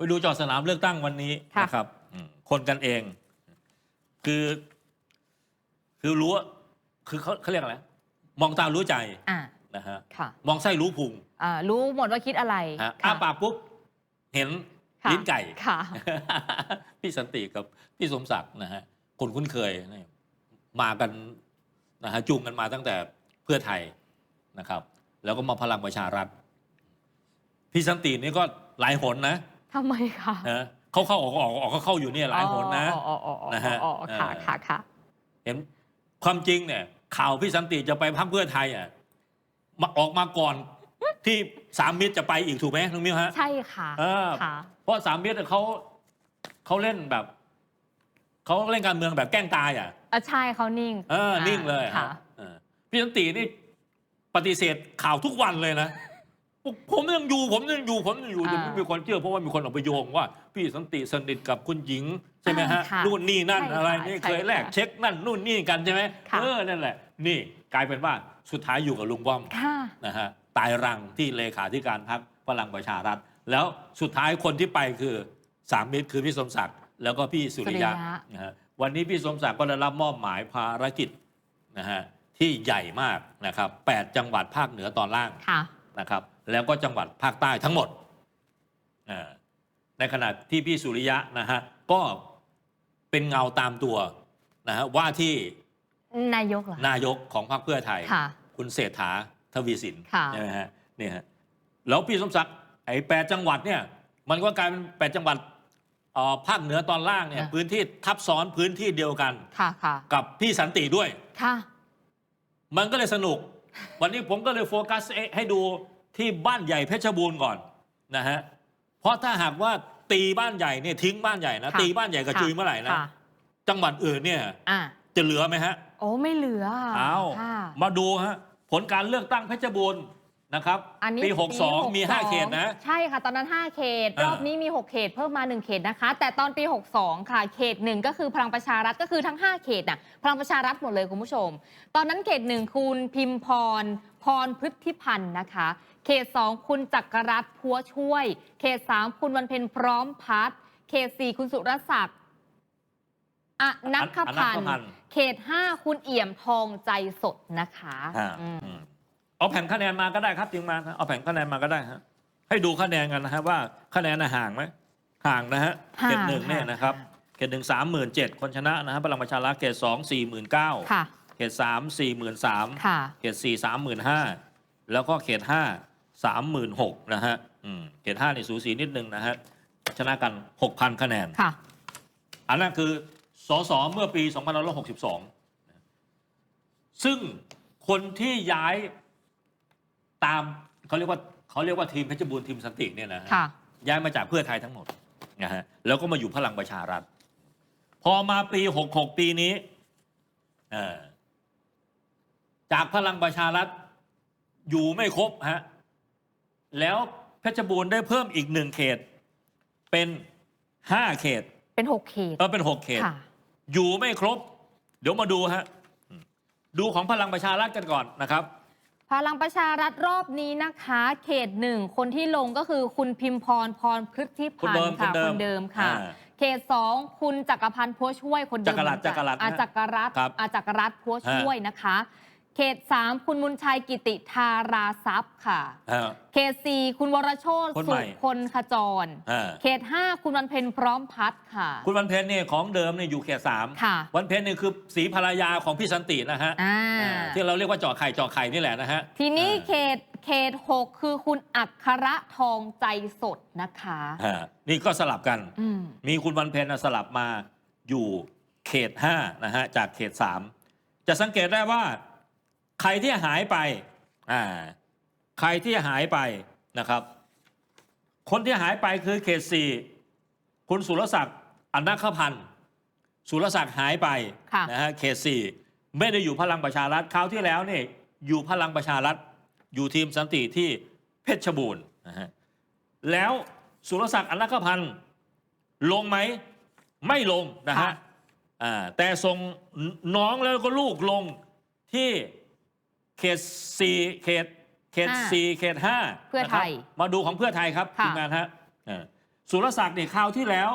ไปดูจอดสนามเลือกตั้งวันนี้ค่ะ นะครับอืมคนกันเอง คือ คือรู้ว่าคือเขาเขาเรียกอะไรมองตารู้ใจอ่านะฮะค่ะมองไส้รู้พุงอ่ารู้หมดว่าคิดอะไรฮะค่ะอ้าปากปุ๊บ เห็นค่ะลิ้นไก่ ค่ะ พี่สันติกับพี่สมศักดิ์นะฮะคนคุ้นเคยนี่มากันนะฮะจูงกันมาตั้งแต่เพื่อไทยนะครับ แล้วก็มาพลังประชารัฐ พี่สันตินี่ก็หลายหนนะ ทำไมคะฮะเขาเข้าออกออกออกเขาเข้าอยู่เนี่ยหลายหนนะอ๋ออ๋ออ๋ออ๋อนะฮะอ๋อค่ะเออค่ะค่ะเห็นความจริงเนี่ยข่าวพี่สันติจะไปพักเพื่อไทยอะมาออกมาก่อนที่สามมิตรจะไปอีกถูกไหมน้องมิวฮะใช่ค่ะเออค่ะเพราะสามมิตรเขาเขาเล่นแบบเขาเล่นการเมืองแบบแกล้งตายอะอะใช่เขานิ่งเออนิ่งเลยค่ะฮะเออพี่สันตินี่ปฏิเสธข่าวทุกวันเลยนะ บอกผมยังอยู่ผมยังอยู่ผมยังอยู่แต่ไม่มีคนเชื่อเพราะว่ามีคนเอาไปโยงว่า พี่สันติสนิทกับคุณหญิงใช่ไหมฮะอ่าค่ะนู่นนี่นั่นใช่ค่ะอะไรนี่ใช่เคยแลกค่ะเช็คนั่นนู่นนี่กันใช่ไหมค่ะ เออนั่นแหละ นี่กลายเป็นว่าสุดท้ายอยู่กับลุงป้อม ค่ะ นะฮะตายรังที่เลขาธิการพรรคพลังประชารัฐ แล้วสุดท้ายคนที่ไปคือสามมิตรคือพี่สมศักดิ์แล้วก็พี่สุริยะสุริยะ นะฮะวันนี้พี่สมศักดิ์ก็ได้รับมอบหมายภารกิจนะฮะที่ใหญ่มากนะครับแปดจังหวัดภาคเหนือตอนล่างค่ะ นะครับ แล้วก็จังหวัดภาคใต้ทั้งหมดอ่าในขณะที่พี่สุริยะนะฮะก็เป็นเงาตามตัวนะฮะว่าที่นายกเหรอนายกของพรรคเพื่อไทยค่ะคุณเศรษฐาทวีสินค่ะใช่ไหมฮะเนี่ยฮะแล้วพี่สมศักดิ์ไอ้แปดจังหวัดเนี่ยมันก็กลายเป็นแปดจังหวัดเอ่อภาคเหนือตอนล่างเนี่ยค่ะพื้นที่ทับซ้อนพื้นที่เดียวกันค่ะค่ะกับพี่สันติด้วยค่ะมันก็เลยสนุก วันนี้ผมก็เลยโฟกัสให้ดู ที่บ้านใหญ่เพชรบูรณ์ก่อนนะฮะเพราะถ้าหากว่าตีบ้านใหญ่เนี่ยทิ้งบ้านใหญ่นะค่ะตีบ้านใหญ่กระจุยเมื่อไหร่นะค่ะจังหวัดอื่นเนี่ยอะจะเหลือไหมฮะ โอ้ไม่เหลือเอา ค่ะ มาดูฮะผลการเลือกตั้งเพชรบูรณ์ นะครับอันนี้ปี 62 มี 5 เขตนะ ใช่ค่ะ ตอนนั้น 5 เขตอ่ารอบนี้มี 6 เขต เพิ่มมา 1 เขตนะคะ แต่ตอนปี 62 ค่ะ เขตหนึ่งก็คือพลังประชารัฐก็คือทั้ง 5 เขตน่ะพลังประชารัฐหมดเลยคุณผู้ชม ตอนนั้นเขตหนึ่งคุณพิมพร พรพฤทธิพันธ์นะคะ เขต 2 คุณจักรรัตน์พัวช่วย เขต 3 คุณวันเพ็ญพร้อมพัฒน์เขต 4 คุณสุรศักดิ์อนักขพันอนัคพันธ์ธ์เขต 5 คุณเอี่ยมทองใจสดนะคะอ่าอืมอืม เอาแผ่นคะแนนมาก็ได้ครับจริงมาเอาแผ่นคะแนนมาก็ได้ฮะให้ดูคะแนนกันนะฮะว่าคะแนนน่ะห่างไหมห่างนะฮะห่างเขตหนึ่งเนี่ยห่างนะครับห่างเขตหนึ่งสามหมื่นเจ็ดคนชนะนะฮะพลังประชารัฐเขตสองสี่หมื่นเก้าค่ะเขตสามสี่หมื่นสามค่ะเขตสี่สามหมื่นห้าแล้วก็เขตห้าสามหมื่นหกนะฮะอืมเขตห้านี่สูสีนิดนึงนะฮะชนะกันหกพันคะแนนค่ะอันนั้นคือสสเมื่อปี2562ซึ่งคนที่ย้าย ตามเขาเรียกว่าเขาเรียกว่าทีมเพชรบูรณ์ทีมสันติเนี่ยนะฮะค่ะ ย้ายมาจากเพื่อไทยทั้งหมดนะฮะแล้วก็มาอยู่พลังประชารัฐ พอมาปี 66 ปีนี้เอ่อจากพลังประชารัฐอยู่ไม่ครบฮะแล้วเพชรบูรณ์ได้เพิ่มอีกหนึ่งเขต เป็นห้าเขตเป็น6เขตเออเป็นหกเขต ค่ะ อยู่ไม่ครบ เดี๋ยวมาดูฮะอืมดูของพลังประชารัฐกันก่อนนะครับ พลังประชารัฐรอบนี้นะคะ เขตหนึ่งคนที่ลงก็คือคุณพิมพรพรพฤทธิคนพันเดิมธ์ค่ะคนเดิมคนเดิมค่ะอ่าเขตสองคุณจักรพันธ์พัวช่วยคนเดิมจักรรัตน์เหมือนนจักรรัตน์อานะจักรรัตน์ครับอาจักรรัตน์พัวช่วยนะคะ เขตสามคุณมุนชัยกิติธาราทรัพย์ค่ะฮะเขตสี่คุณวรโชตคนใหสุม่คนขจร อ่าเขตห้าคุณวันเพ็ญพร้อมพัฒน์ค่ะ คุณวันเพ็ญเนี่ยของเดิมเนี่ยอยู่เขตสามค่ะ วันเพ็ญเนี่ยคือสีภรรยาของพี่สันตินะฮะอ่า อ่าที่เราเรียกว่าเจาะไข่เจาะไข่นี่แหละนะฮะ ทีนี้อ่า เขตเขตหกคือคุณอัคระทองใจสดนะคะ อ่านี่ก็สลับกัน อืม มีคุณวันเพ็ญน่ะสลับมาอยู่เขต5นะฮะจากเขต 3 จะสังเกตได้ว่า ใครที่หายไปอ่าใครที่หายไปนะครับ คนที่หายไปคือเขต4คุณสุรศักดิ์อนัคพันธ์สุรศักดิ์หายไปค่ะนะฮะเขต4ไม่ได้อยู่พลังประชารัฐคราวที่แล้วนี่อยู่พลังประชารัฐอยู่ทีมสันติที่เพชรบูรณ์นะฮะแล้วสุรศักดิ์อนัคพันธ์ลงไหมไม่ลงนะฮะค่ะอ่าแต่ส่งน้องแล้วก็ลูกลงที่ เขตสี่เขตเขตห้าสี่เขตห้าเพื่อไทยนะครับมาดูของเพื่อไทยครับค่ะ ทีมงานฮะอ่าสุรศักดิ์เนี่ยคราวที่แล้ว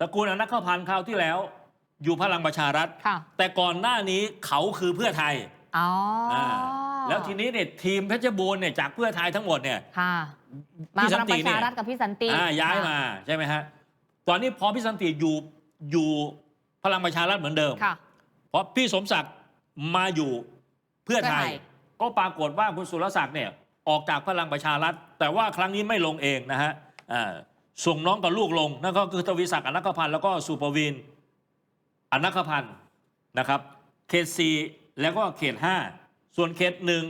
ตระกูลอนักขพันธ์คราวที่แล้ว อยู่พลังประชารัฐ ค่ะ แต่ก่อนหน้านี้เขาคือเพื่อไทย อ๋ออาแล้วทีนี้เนี่ยทีมเพชรบูรณ์เนี่ยจากเพื่อไทยทั้งหมดเนี่ย ค่ะ มาพี่พสันลังติประเนี่ชาย รัฐกับพี่สันติอ่าย้ายมา ใช่ไหมฮะ ตอนนี้พอพี่สันติอยู่อยู่พลังประชารัฐเหมือนเดิม ค่ะ เพราะพี่สมศักดิ์มาอยู่ เพื่อไทยเพื่อไทย ก็ปรากฏว่าคุณสุรศักดิ์เนี่ยออกจากพลังประชารัฐ แต่ว่าครั้งนี้ไม่ลงเองนะฮะอ่าส่งน้องกับลูกลงนั่นก็คือทวีศักดิ์อนักพันธ์แล้วก็สุปวินอนักพันธ์นะครับเขตสี่แล้วก็เขตห้าส่วนเขตหนึ่ง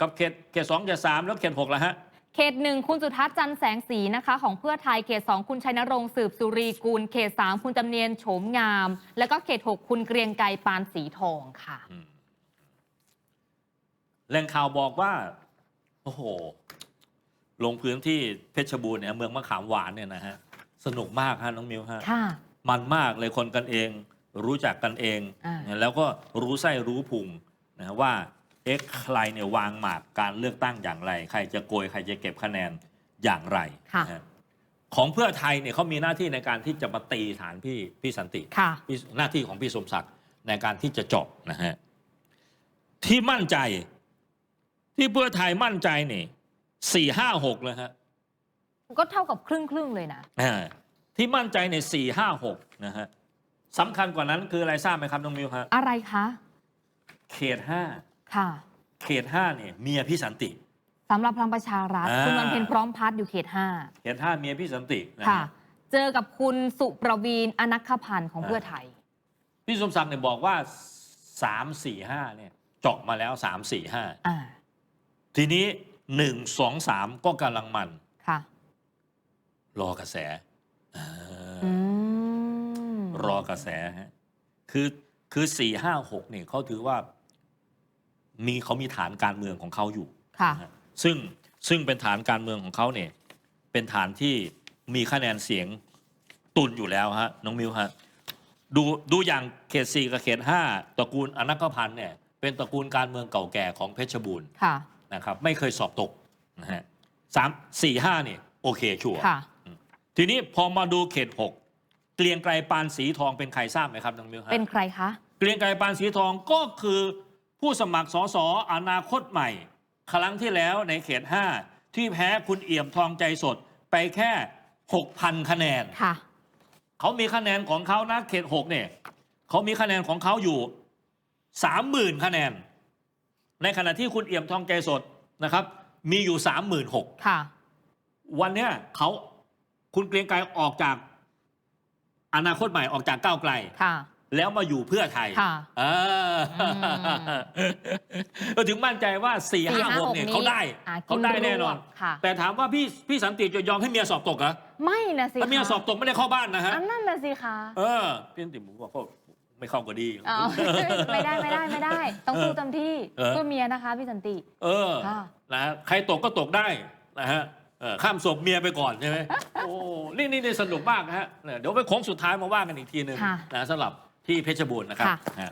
กับเขตเขตสองเขตสามแล้วเขตหกแล้วฮะเขตหนึ่งคุณสุทัศน์จันทร์แสงสีนะคะของเพื่อไทยเขตสองคุณชัยนรงค์สืบสุรีกูล เขตสามคุณจำเนียนโฉมงาม แล้วก็เขตหกคุณเกรียงไกรปานสีทองค่ะ แหล่งข่าวบอกว่า โอ้โห ลงพื้นที่เพชรบูรณ์เนี่ยเมืองมะขามหวานเนี่ยนะฮะ สนุกมากฮะน้องมิวฮะ ค่ะ มันมากเลยคนกันเอง รู้จักกันเอง อ่า แล้วก็รู้ไส้รู้พุงนะฮะว่าเอ๊ะใครเนี่ยวางหมากการเลือกตั้งอย่างไร ใครจะโกยใครจะเก็บคะแนนอย่างไรค่ะนะฮะของเพื่อไทยเนี่ยเขามีหน้าที่ในการที่จะมาตีฐานพี่พี่สันติ ค่ะ พี่หน้าที่ของพี่สมศักดิ์ในการที่จะเจบนะฮะที่มั่นใจ ที่เพื่อไทยมั่นใจนี่สี่ห้าหกเลยฮะก็เท่ากับครึ่งครึ่งๆเลยนะอ่าที่มั่นใจในสี่ห้าหกนะฮะสำคัญกว่านั้นคืออะไรทราบไหมครับน้องมิวฮะอะไรคะเขตห้าค่ะ เขตห้าเนี่ยเมียพี่สันติสำหรับพลังประชารัฐอ่าคุณวันเพ็ญพร้อมพัฒน์อยู่เขตห้าเขตห้าเมียพี่สันตินะค่ะฮะเจอกับคุณสุประวีนอนักขพันธ์ของอ่าเพื่อไทย พี่สมศักดิ์เนี่ยบอกว่าสามสี่ห้าเนี่ยเจาะมาแล้วสามสี่ห้าอ่า ทีนี้หนึ่งสองสามก็กำลังมัน ค่ะ รอกระแสอ่าอืมรอกระแสฮะคือคือสี่ห้าหกเนี่ยเขาถือว่า มีเขามีฐานการเมืองของเขาอยู่ ค่ะ นะฮะซึ่งซึ่งเป็นฐานการเมืองของเขาเนี่ย เป็นฐานที่มีคะแนนเสียงตุนอยู่แล้วฮะน้องมิวฮะดูดูอย่างเขตสี่กับเขตห้าตระกูลอนักพันธ์เนี่ยเป็นตระกูลการเมืองเก่าแก่ของเพชรบูรณ์ ค่ะ นะครับไม่เคยสอบตกนะฮะสามสี่ห้าเนี่ยโอเคชัวร์ค่ะ ทีนี้พอมาดูเขตหกเกรียงไกรปานสีทองเป็นใครทราบไหมครับน้องมิวฮะเป็นใครคะ เกรียงไกรปานสีทองก็คือผู้สมัครสสอนาคตใหม่ ครั้งที่แล้วในเขต5ที่แพ้คุณเอี่ยมทองใจสดไปแค่6,000คะแนนค่ะ เขามีคะแนนของเขานะเขต6เนี่ยเขามีคะแนนของเขาอยู่30,000คะแนน ในขณะที่คุณเอี่ยมทองใจสดนะครับ มีอยู่36,000ค่ะ วันเนี้ยเขาคุณเกรียงไกรออกจาก อนาคตใหม่ออกจากก้าวไกล ค่ะ แล้วมาอยู่เพื่อไทยค่ะเออก็ถึงมั่นใจว่า4 5 6เนี่ยเขาได้อะเขาได้กินรวบแน่นอนค่ะ แต่ถามว่าพี่พี่สันติจะยอมให้เมียสอบตกเหรอไม่นะสิถ้าเมียคะสอบตกไม่ได้เข้าบ้านนะฮะ อันนั่นนะสิคะ เออพี่สันติผมบอกก็ ไม่เข้าก็ดี อ๋อ ไม่ได้ไม่ได้ไม่ได้ ต้องสู้เต็มที่เออ เพื่อเมียนะคะพี่สันติ เออค่ะ นะฮะใครตกก็ตกได้นะฮะเออข้ามศพเมียไปก่อนใช่ไหมโอ้นี่นี่นี่สนุกมากนะฮะเนี่ยเดี๋ยวไปโค้งสุดท้ายมาว่ากันอีกทีหนึ่งค่ะนะสำหรับที่เพชรบูรณ์นะครับค่ะ ฮะ